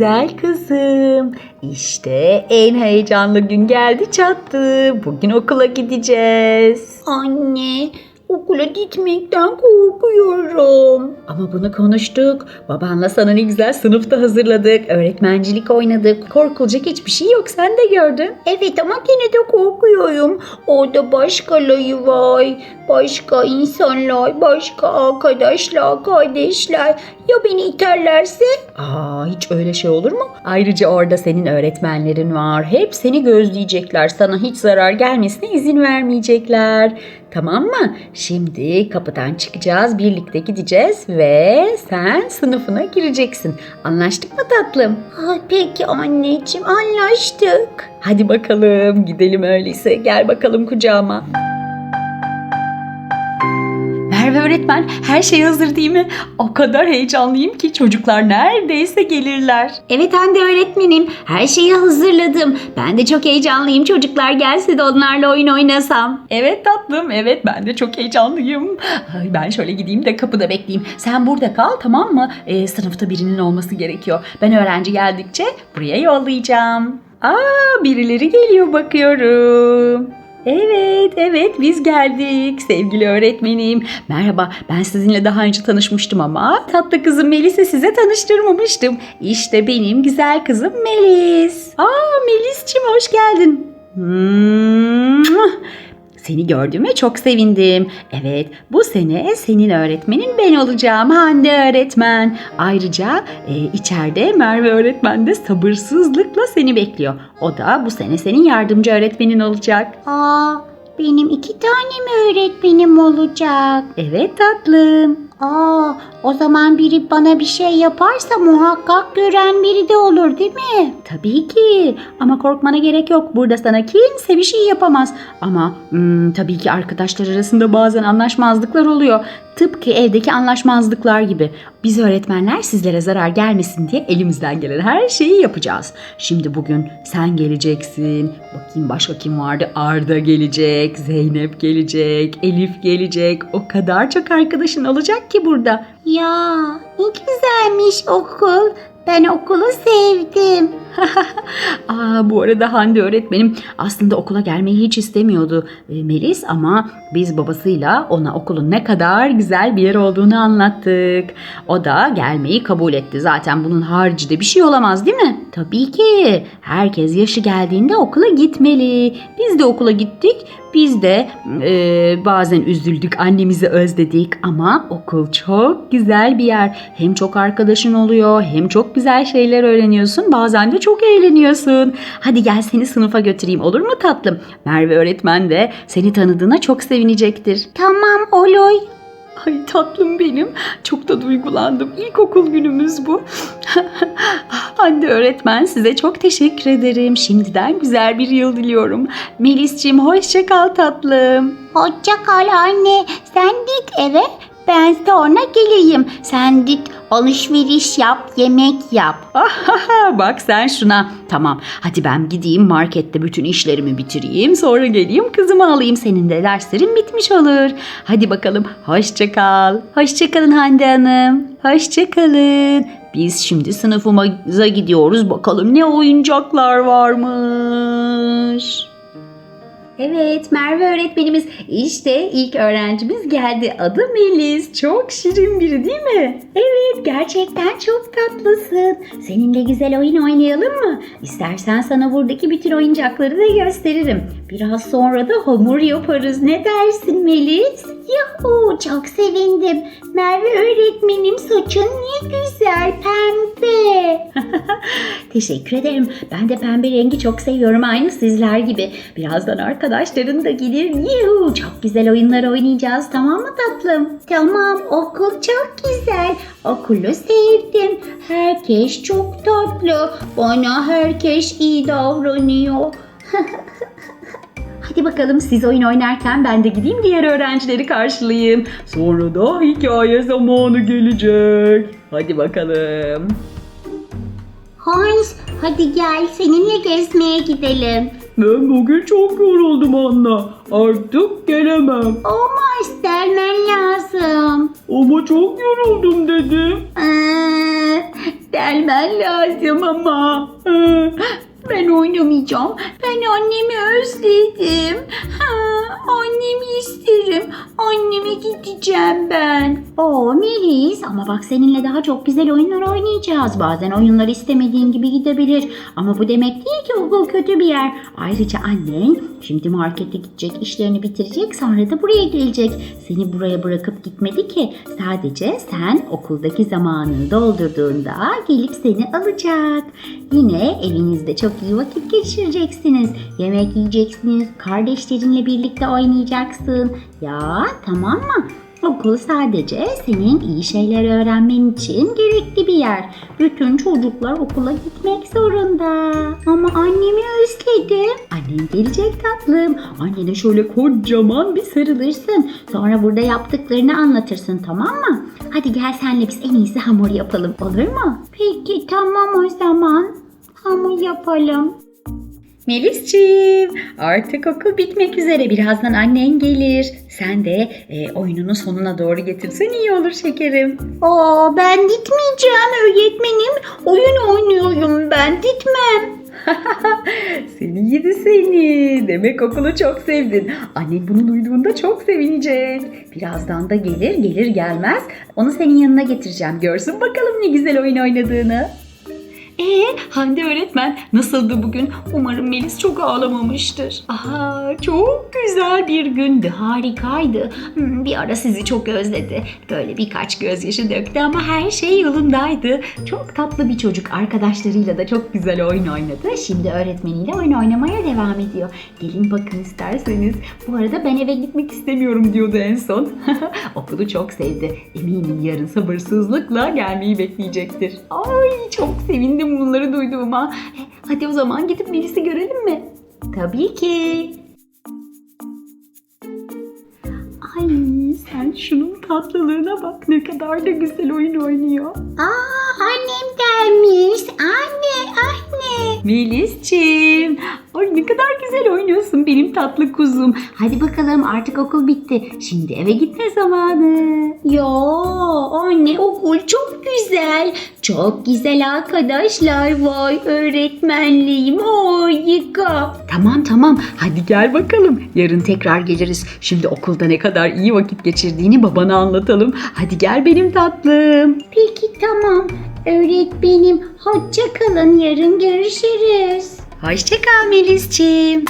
güzel kızım. İşte en heyecanlı gün geldi çattı. Bugün okula gideceğiz. Anne, okula gitmekten korkuyorum. Ama bunu konuştuk. Babanla sana ne güzel sınıfta hazırladık. Öğretmencilik oynadık. Korkulacak hiçbir şey yok. Sen de gördün. Evet ama yine de korkuyorum. Orada başkaları var. Başka insanlar, başka arkadaşlar, kardeşler. Ya beni iterlerse? Aa hiç öyle şey olur mu? Ayrıca orada senin öğretmenlerin var. Hep seni gözleyecekler. Sana hiç zarar gelmesine izin vermeyecekler. Tamam mı? Şimdi kapıdan çıkacağız. Birlikte gideceğiz ve sen sınıfına gireceksin. Anlaştık mı tatlım? Ay, peki anneciğim anlaştık. Hadi bakalım gidelim öyleyse. Gel bakalım kucağıma. Merve öğretmen her şey hazır değil mi? O kadar heyecanlıyım ki çocuklar neredeyse gelirler. Evet Hande öğretmenim. Her şeyi hazırladım. Ben de çok heyecanlıyım. Çocuklar gelse de onlarla oyun oynasam. Evet tatlım evet ben de çok heyecanlıyım. Ay, ben şöyle gideyim de kapıda bekleyeyim. Sen burada kal tamam mı? Ee, sınıfta birinin olması gerekiyor. Ben öğrenci geldikçe buraya yollayacağım. Aa birileri geliyor bakıyorum. Evet, evet biz geldik sevgili öğretmenim. Merhaba, ben sizinle daha önce tanışmıştım ama tatlı kızım Melis'i size tanıştırmamıştım. İşte benim güzel kızım Melis. Aa Melis'cim hoş geldin. Mua! Seni gördüğüme çok sevindim. Evet, bu sene senin öğretmenin ben olacağım Hande öğretmen. Ayrıca e, içeride Merve öğretmen de sabırsızlıkla seni bekliyor. O da bu sene senin yardımcı öğretmenin olacak. Aa, benim iki tane mi öğretmenim olacak? Evet tatlım. Aa, o zaman biri bana bir şey yaparsa muhakkak gören biri de olur değil mi? Tabii ki ama korkmana gerek yok. Burada sana kimse bir şey yapamaz. Ama hmm, tabii ki arkadaşlar arasında bazen anlaşmazlıklar oluyor. Tıpkı evdeki anlaşmazlıklar gibi. Biz öğretmenler sizlere zarar gelmesin diye elimizden gelen her şeyi yapacağız. Şimdi bugün sen geleceksin. Bakayım başka kim vardı? Arda gelecek, Zeynep gelecek, Elif gelecek. O kadar çok arkadaşın olacak ki burada. Ya, ne güzelmiş okul. Ben okulu sevdim. Aa, bu arada Hande öğretmenim aslında okula gelmeyi hiç istemiyordu e, Melis ama biz babasıyla ona okulun ne kadar güzel bir yer olduğunu anlattık. O da gelmeyi kabul etti. Zaten bunun haricinde bir şey olamaz değil mi? Tabii ki. Herkes yaşı geldiğinde okula gitmeli. Biz de okula gittik. Biz de e, bazen üzüldük, annemizi özledik ama okul çok güzel bir yer. Hem çok arkadaşın oluyor, hem çok güzel şeyler öğreniyorsun. Bazen de çok eğleniyorsun. Hadi gel seni sınıfa götüreyim olur mu tatlım? Merve öğretmen de seni tanıdığına çok sevinecektir. Tamam Oloy. Ay tatlım benim. Çok da duygulandım. İlkokul günümüz bu. Hande öğretmen size çok teşekkür ederim. Şimdiden güzel bir yıl diliyorum. Melis'ciğim hoşça kal tatlım. Hoşça kal anne. Sen git eve. Ben sonra geleyim. Sen git alışveriş yap, yemek yap. Bak sen şuna. Tamam hadi ben gideyim markette bütün işlerimi bitireyim. Sonra geleyim kızımı alayım. Senin de derslerin bitmiş olur. Hadi bakalım hoşça kal. Hoşça kalın Hande Hanım. Hoşça kalın. Biz şimdi sınıfımıza gidiyoruz. Bakalım ne oyuncaklar varmış. Evet Merve öğretmenimiz işte ilk öğrencimiz geldi. Adı Melis. Çok şirin biri değil mi? Evet gerçekten çok tatlısın. Seninle güzel oyun oynayalım mı? İstersen sana buradaki bütün oyuncakları da gösteririm. Biraz sonra da hamur yaparız. Ne dersin Melis? Yuhu çok sevindim. Merve öğretmenim saçın ne güzel pembe. Teşekkür ederim. Ben de pembe rengi çok seviyorum. Aynı sizler gibi. Birazdan arkadaşların da gelir. Yuhu, çok güzel oyunlar oynayacağız. Tamam mı tatlım? Tamam okul çok güzel. Okulu sevdim. Herkes çok tatlı. Bana herkes iyi davranıyor. Hadi bakalım siz oyun oynarken ben de gideyim diğer öğrencileri karşılayayım. Sonra da hikaye zamanı gelecek. Hadi bakalım. Hans hadi gel seninle gezmeye gidelim. Ben bugün çok yoruldum Anna. Artık gelemem. My ders delmen lazım. Ama çok yoruldum dedim. Ee, delmen lazım ama. Ee, ben oynamayacağım. Ben annemi özledim. Ha, annemi isterim. Anneme gideceğim ben. Oo Melis ama bak seninle daha çok güzel oyunlar oynayacağız. Bazen oyunlar istemediğin gibi gidebilir. Ama bu demek değil ki okul kötü bir yer. Ayrıca annen şimdi markete gidecek, işlerini bitirecek, sonra da buraya gelecek. Seni buraya bırakıp gitmedi ki. Sadece sen okuldaki zamanını doldurduğunda gelip seni alacak. Yine evinizde çok iyi vakit geçireceksiniz. Yemek yiyeceksiniz, kardeşlerinle birlikte oynayacaksın. Ya tamam mı? Okul sadece senin iyi şeyler öğrenmen için gerekli bir yer. Bütün çocuklar okula gitmek zorunda. Ama annemi özledim. Annem gelecek tatlım. Annene şöyle kocaman bir sarılırsın. Sonra burada yaptıklarını anlatırsın tamam mı? Hadi gel senle biz en iyisi hamur yapalım olur mu? Peki tamam o zaman. Hamur yapalım. Melisciğim artık okul bitmek üzere. Birazdan annen gelir. Sen de e, oyununu sonuna doğru getirsen iyi olur şekerim. Aa ben gitmeyeceğim öğretmenim. Oyun oynuyorum ben gitmem. Seni yedi seni. Demek okulu çok sevdin. Annen bunu duyduğunda çok sevinecek. Birazdan da gelir gelir gelmez onu senin yanına getireceğim. Görsün bakalım ne güzel oyun oynadığını. Ee, Hande öğretmen nasıldı bugün? Umarım Melis çok ağlamamıştır. Aha, çok güzel bir gündü. Harikaydı. Hmm, bir ara sizi çok özledi. Böyle birkaç gözyaşı döktü ama her şey yolundaydı. Çok tatlı bir çocuk. Arkadaşlarıyla da çok güzel oyun oynadı. Şimdi öğretmeniyle oyun oynamaya devam ediyor. Gelin bakın isterseniz. Bu arada ben eve gitmek istemiyorum diyordu en son. Okulu çok sevdi. Eminim yarın sabırsızlıkla gelmeyi bekleyecektir. Ay çok sevindim bunları duyduğuma. E, Hadi o zaman gidip Melis'i görelim mi? Tabii ki. Ay sen şunun tatlılığına bak ne kadar da güzel oyun oynuyor. Aa annem gelmiş. Anne anne. Melis'ciğim. Ay ne kadar güzel oynuyorsun benim tatlı kuzum. Hadi bakalım artık okul bitti. Şimdi eve gitme zamanı. Ya anne okul çok güzel. Çok güzel arkadaşlar var. Öğretmenliğim harika. Tamam tamam hadi gel bakalım. Yarın tekrar geliriz. Şimdi okulda ne kadar iyi vakit geçirdiğini babana anlatalım. Hadi gel benim tatlım. Peki tamam. Öğretmenim hoşça kalın yarın görüşürüz. Hoşça kal Melis'ciğim.